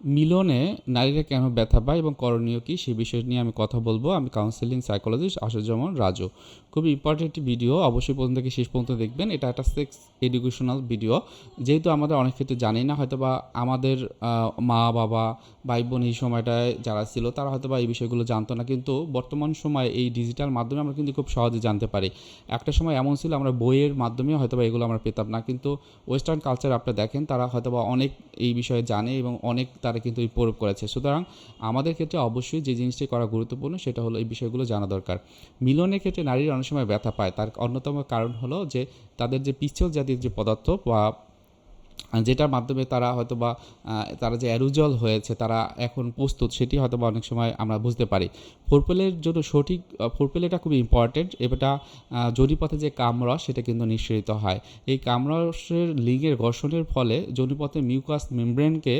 মিলনে নারীরা কেন ব্যথা পায় এবং করণীয় কী সে বিষয় নিয়ে আমি কথা বলব। আমি কাউন্সেলিং সাইকোলজিস্ট আশুজ্জামান রাজু। খুবই ইম্পর্টেন্ট ভিডিও অবশ্যই প্রথম থেকে শেষ পর্যন্ত দেখবেন। এটা একটা সেক্স এডুকেশনাল ভিডিও যেহেতু আমাদের অনেক ক্ষেত্রে জানি না হয়তো বা আমাদের মা, বাবা ভাই বোন এই সময়টায় যারা ছিল, তারা হয়তো বা এই বিষয়গুলো জানতো না। কিন্তু বর্তমান সময়ে এই ডিজিটাল মাধ্যমে আমরা কিন্তু খুব সহজে জানতে পারি। একটা সময় এমন ছিল, আমরা বইয়ের মাধ্যমে হয়তো বা এগুলো আমরা পেতাম না। কিন্তু ওয়েস্টার্ন কালচার আপনি দেখেন, তারা হয়তো বা অনেক এই বিষয়ে জানে এবং অনেক তারা কিন্তু এই প্রয়োগ করেছে। সুতরাং আমাদের ক্ষেত্রে অবশ্যই যে জিনিসটি করা গুরুত্বপূর্ণ সেটা হলো এই বিষয়গুলো জানা দরকার। মিলনের ক্ষেত্রে নারীরা অনেক সময় ব্যথা পায়। তার অন্যতম কারণ হলো যে তাদের যে পিছল জাতীয় যে পদার্থ বা যেটার মাধ্যমে তারা হয়তো বা তারা যে অ্যারুজল হয়েছে, তারা এখন প্রস্তুত, সেটি হয়তো বা অনেক সময় আমরা বুঝতে পারি। ফোরপেলের জন্য সঠিক ফোরপেলেটা খুবই ইম্পর্টেন্ট এটা জনিপথে যে কামরস, সেটা কিন্তু নিঃসৃত হয়। এই কামরসের লিঙ্গের ঘর্ষণের ফলে জনিপথের মিউকাস মেমব্রেনকে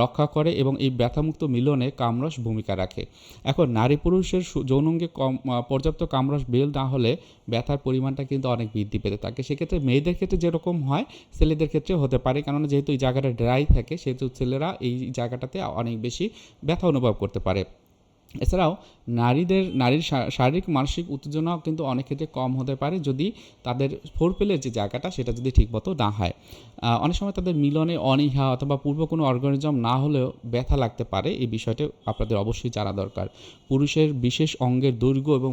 রক্ষা করে এবং এই ব্যথামুক্ত মিলনে কামরস ভূমিকা রাখে। এখন নারী পুরুষের যৌনাঙ্গে কম পর্যাপ্ত কামরস বেল না হলে ব্যথার পরিমাণটা কিন্তু অনেক বৃদ্ধি পেতে থাকে। সেক্ষেত্রে মেয়েদের ক্ষেত্রে যেরকম হয়, ছেলেদের ক্ষেত্রে হতে পারে। কেননা যেহেতু এই জায়গাটা ড্রাই থাকে, সেহেতু ছেলেরা এই জায়গাটাতে অনেক বেশি ব্যথা অনুভব করতে পারে। এছাড়াও নারীদের, নারীর শারীরিক মানসিক উত্তেজনাও কিন্তু অনেক ক্ষেত্রে কম হতে পারে যদি তাদের ফোরপেলের যে জায়গাটা, সেটা যদি ঠিকমতো না হয়। অনেক সময় তাদের মিলনে অনীহা অথবা পূর্ব কোনো অর্গানিজম না হলেও ব্যথা লাগতে পারে, এই বিষয়টি আপনাদের অবশ্যই জানা দরকার। পুরুষের বিশেষ অঙ্গের দৈর্ঘ্য এবং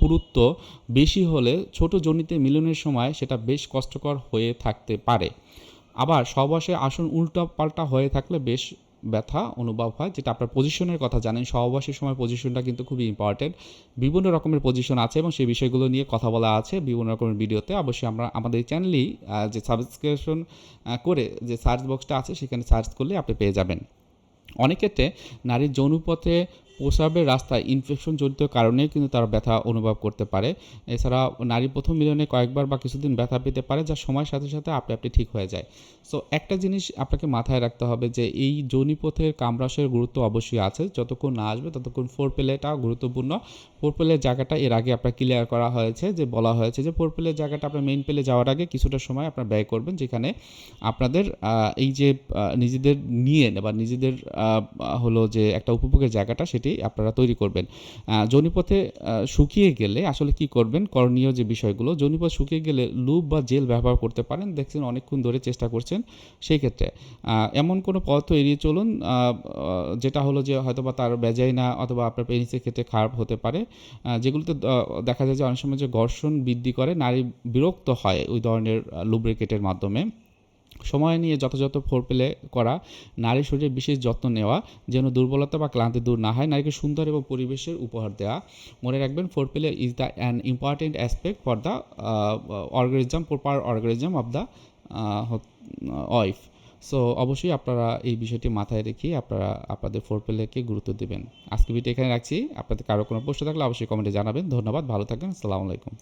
পুরুত্ব বেশি হলে ছোট জনিতে মিলনের সময় সেটা বেশ কষ্টকর হয়ে থাকতে পারে। আবার সহবাসে আসন উল্টা পাল্টা হয়ে থাকলে বেশ ব্যথা অনুভব হয়, যেটা আপনার পজিশনের কথা জানেন। সহবাসের সময় পজিশনটা কিন্তু খুবই ইম্পর্টেন্ট বিভিন্ন রকমের পজিশন আছে এবং সেই বিষয়গুলো নিয়ে কথা বলা আছে বিভিন্ন রকমের ভিডিওতে। অবশ্যই আমরা আমাদের চ্যানেলেই যে সাবস্ক্রিপশন করে যে সার্চ বক্সটা আছে, সেখানে সার্চ করলে আপনি পেয়ে যাবেন। অনেক ক্ষেত্রে নারীর যৌনপথে প্রস্রাবের রাস্তায় ইনফেকশন জনিত কারণে কিন্তু তারা ব্যথা অনুভব করতে পারে। এছাড়া নারী প্রথম মিলনে কয়েকবার বা কিছুদিন ব্যথা পেতে পারে, যা সময়ের সাথে সাথে আপনি আপনি ঠিক হয়ে যায়। সো একটা জিনিস আপনাকে মাথায় রাখতে হবে যে, এই যৌনিপথের কামরাসের গুরুত্ব অবশ্যই আছে। যতক্ষণ না আসবে, ততক্ষণ ফোর পেলেটাও গুরুত্বপূর্ণ। ফোর পেলের জায়গাটা এর আগে আপনার ক্লিয়ার করা হয়েছে যে, বলা হয়েছে যে, ফোর পেলের জায়গাটা আপনার মেইন পেলে যাওয়ার আগে কিছুটা সময় আপনার ব্যয় করবেন, যেখানে আপনাদের এই যে নিজেদের নিয়ে বা নিজেদের হলো যে, একটা উপভোগের জায়গাটা, সেটি আপনারা তৈরি করবেন। আহ, শুকিয়ে গেলে আসলে কি করবেন? করণীয় যে বিষয়গুলো যৌনিপথ শুকিয়ে গেলে লুপ বা জেল ব্যবহার করতে পারেন। দেখছেন অনেকক্ষণ ধরে চেষ্টা করছেন সেই ক্ষেত্রে। এমন কোনো পথ এড়িয়ে চলুন যেটা হলো যে হয়তো বা তার বেজাইনা অথবা আপনার পেনিসের ক্ষেত্রে খারাপ হতে পারে। যেগুলোতে দেখা যায় যে অনেক সময় যে ঘর্ষণ বৃদ্ধি করে নারী বিরক্ত হয় ওই ধরনের লুব্রিকেটের মাধ্যমে। সময় নিয়ে যথাযথ ফোর প্লে করা নারীর শরীরে বিশেষ যত্ন নেওয়া, যেন দুর্বলতা বা ক্লান্তি দূর না হয়, নারীকে সুন্দর এবং পরিবেশের উপহার দেওয়া মনে রাখবেন foreplay is the an important aspect for the organism proper organism of the wife so অবশ্যই আপনারা এই বিষয়টি মাথায় রেখে আপনারা আপনাদের ফোর প্লেকে গুরুত্ব দেবেন। আজকে ভিডিও এখানে রাখছি। আপনাদের কারও কোনো প্রশ্ন থাকলে অবশ্যই কমেন্টে জানাবেন। ধন্যবাদ। ভালো থাকবেন। আসসালামু আলাইকুম।